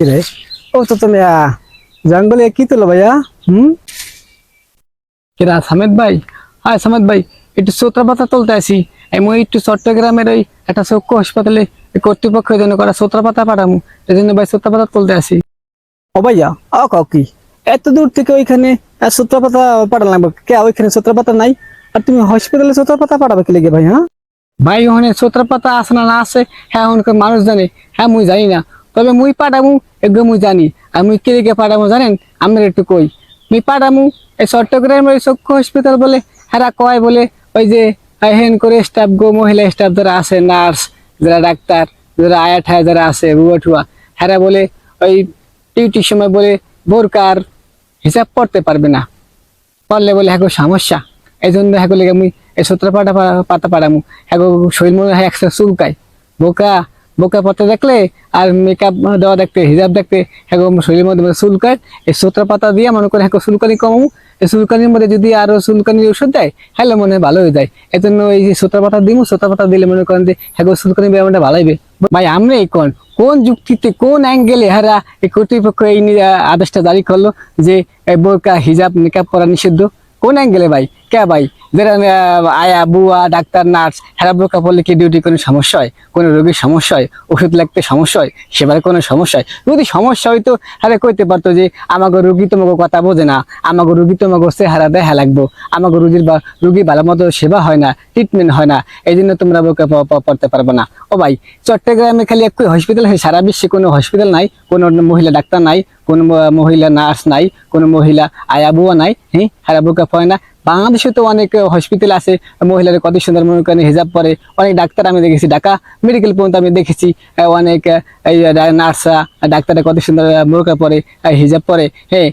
রে? ও তো তুমি জঙ্গলে কি তোলো ভাইয়া? হুম? কিরা সামেদ ভাই? হ্যাঁ সামেদ ভাই একটু সোত্রা পাতা তুলতে আসি। আমি একটু চট্টগ্রামের ওই একটা চক্ষু হাসপাতালে কর্তৃপক্ষের জন্য করা সোত্রা পাতা পাঠামু। এই জন্য ভাই সোত্রা পাতা তুলতে আসি। ও ভাইয়া ও কাউ কি? এত দূর থেকে ওইখানে পাঠানো লাগবে কে ওইখানে সূত্রপাতা নাই? আর তুমি হসপিটালে সূত্রপাতা পাঠাবে কি লেগে ভাই হ্যাঁ ভাই ওখানে সোত্রা পাতা আছে না না আছে হ্যাঁ ওখানকার মানুষ জানে। হ্যাঁ মুই জানি না। তবে মুই পাঠামু এগুলো মুই জানি, আর মুই কে লেগে পাঠামু জানেন? আমরা একটু কই। মুই পাঠামু এই চট্টগ্রামের চক্ষু হসপিটাল বলে হ্যাঁ কয় বলে, ওই যে হেন করে স্টাফ গো মহিলা স্টাফ যারা আছে নার্স যারা ডাক্তার, যারা আয়া ঠায়া যারা আছে বুয়া ঠুয়া হ্যাঁ বলে, ওই ডিউটির সময় বলে বোরকার হিসাব করতে পারবে না। পারলে বলে হ্যাঁ সমস্যা। এই জন্য হ্যাঁ লেগে মুই এই সত্তর পাতা পাতা পাড়ামু। হ্যাঁ শরীর মনে হয় একশো চুলকায়। বোকা বোকা পাতা দেখলে আর মেকআপ দেওয়া দেখতে, হিজাব দেখতে হ্যাঁ শরীরের মধ্যে মধ্যে চুলকায়, এই সত্তর পাতা দিয়ে মনে করে হ্যাঁ চুলকানি কমামু এই চুলকানির মধ্যে যদি আরও চুলকানির ওষুধ দেয় হ্যাঁ মনে হয় ভালো হয়ে যায়। এই জন্য এই যে সত্তর পাতা দিমু সত্তর পাতা দিলে মনে করেন যে হ্যাঁ গো চুলকানি ব্যায়ামটা ভালো হইবে। ভাই আমরা এই কোন কোন যুক্তিতে, কোন অ্যাঙ্গেলে হারা এই কর্তৃপক্ষ এই আদেশটা জারি করল যে বোরকা হিজাব মেকআপ করা নিষিদ্ধ? কোন অ্যাঙ্গেলে ভাই? কে ভাই? যারা আয়া, বুয়া, ডাক্তার, নার্স, হেরা বোকা পড়লে কি ডিউটি কোনো সমস্যা হয়? কোনো রোগীর সমস্যা হয়? ওষুধ লাগতে সমস্যা হয়? সেবার কোনো সমস্যা হয়? যদি সমস্যা হইতো, হারে কইতে পারতো যে আমাকে রুগী তোমাকে কথা বোঝে না। আমাকে রুগী তোমাকে চেহারা দেখা লাগবো। আমাকে রুগীর বা, রুগী ভালো মতো সেবা হয় না ট্রিটমেন্ট হয় না। এই জন্য তোমরা প- পড়তে পারবে না। ও ভাই, চট্টগ্রামে খালি একই হসপিটাল হয়? সারা বিশ্বে কোনো হসপিটাল নাই, কোনো মহিলা ডাক্তার নাই, কোনো মহিলা নার্স নাই, কোনো মহিলা আয়া, বুয়া নাই হ্যাঁ বোরকা পড়ে না বাংলাদেশে তো অনেক হসপিটাল আছে মহিলারা কত সুন্দর মনে করেন হিজাব পরে। অনেক ডাক্তার আমি দেখেছি, ঢাকা মেডিকেল পর্যন্ত আমি দেখেছি অনেক নার্সরা ডাক্তাররা কত সুন্দর বোরকা পরে হিজাব পরে। হ্যাঁ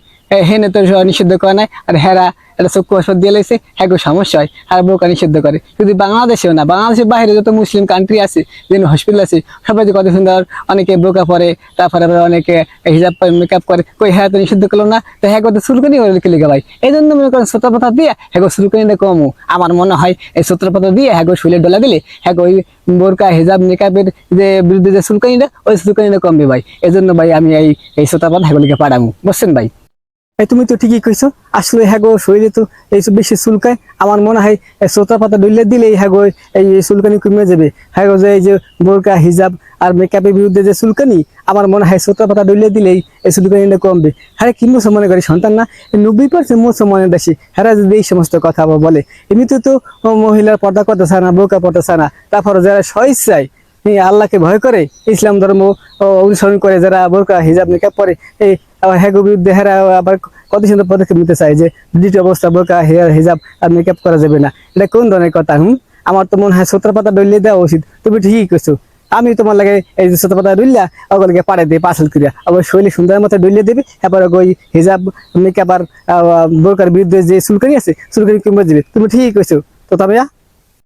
হেনে তো নিষিদ্ধ করে নাই, আর হেরা এটা চক্ষু ওষুধ দিয়ে লাইছে হ্যাঁ সমস্যা হয়, আর বোরকা নিষিদ্ধ করে। কিন্তু বাংলাদেশেও না, বাংলাদেশের বাইরে যত মুসলিম কান্ট্রি আছে, যেন হসপিটাল আছে, সবাই কত সুন্দর, অনেকে বোরকা পরে, তারপরে আবার অনেকে হিজাব মেকআপ করে, কই হ্যাঁ তো নিষিদ্ধ করল না, তো হ্যাঁ কত সুলকানি হলো কি লিখে ভাই। এই জন্য মনে করেন সতর্কতা দিয়ে হ্যাঁ সুলকানিটা কমু। আমার মনে হয় এই সতর্কতা দিয়ে হ্যাঁ শুলে ডলা দিলে হ্যাঁ ওই বোরকা, হিজাব মেকআপের যে বিরুদ্ধে যে সুলকানিটা ওই সুলকানিটা কমবে ভাই। এই জন্য ভাই আমি এই এই সতর্কতা হ্যাঁ লিখে পাঠাবো বুঝছেন ভাই? তুমি তো ঠিকই কইছো, আসলে হ্যাঁ গো, শরীরে তো এই সব বেশি চুলকায়, আমার মনে হয়, এই সোতা পাতা ডলে দিলেই হ্যাঁ গো, এই চুলকানি কমে যাবে। হ্যাঁ গো, যে এই যে বোরকা, হিজাব আর মেকআপের বিরুদ্ধে যে চুলকানি, আমার মনে হয় সোতা পাতা ডলে দিলেই এই চুলকানিটা কমবে। হ্যাঁ কি মুসো মনে করি, সন্তান না? নব্বই পার্সেন্ট মুসো মনে দেশি হ্যাঁ যদি এই সমস্ত কথা বলে, এমনিতে তো মহিলার পর্দা করতে চায় না, বোরকা পড়তে চায় না তারপরে যারা স্বেচ্ছায় এই আল্লাহকে ভয় করে, ইসলাম ধর্ম অনুসরণ করে যারা বোরকা হিজাব, নিকাব পরে, এই আবার হ্যাগো বিরুদ্ধে হেরা আবার কত সুন্দর পদক্ষেপ নিতে চায় যে দ্বিতীয় অবস্থা বোরকা হেয়ার হিজাব আর মেকআপ করা যাবে না। এটা কোন ধরনের কথা, হুম? আমার তো মনে হয় সত্তর পাতা ডলিয়ে দেওয়া উচিত। তুমি ঠিকই করছ আমি তোমার লাগে এই যে সত্তর পাতা ডলিয়া ওগুলোকে পাড়ে দিয়ে পার্সেল করিয়া, আবার শৈলী সুন্দর মতো ডলিয়ে দেবে এবার ওই হিজাব মেকআপ আর বোরকার বিরুদ্ধে যে চুলকানি আছে, চুলকানি কমে যাবে তুমি ঠিকই করছ তো তবে?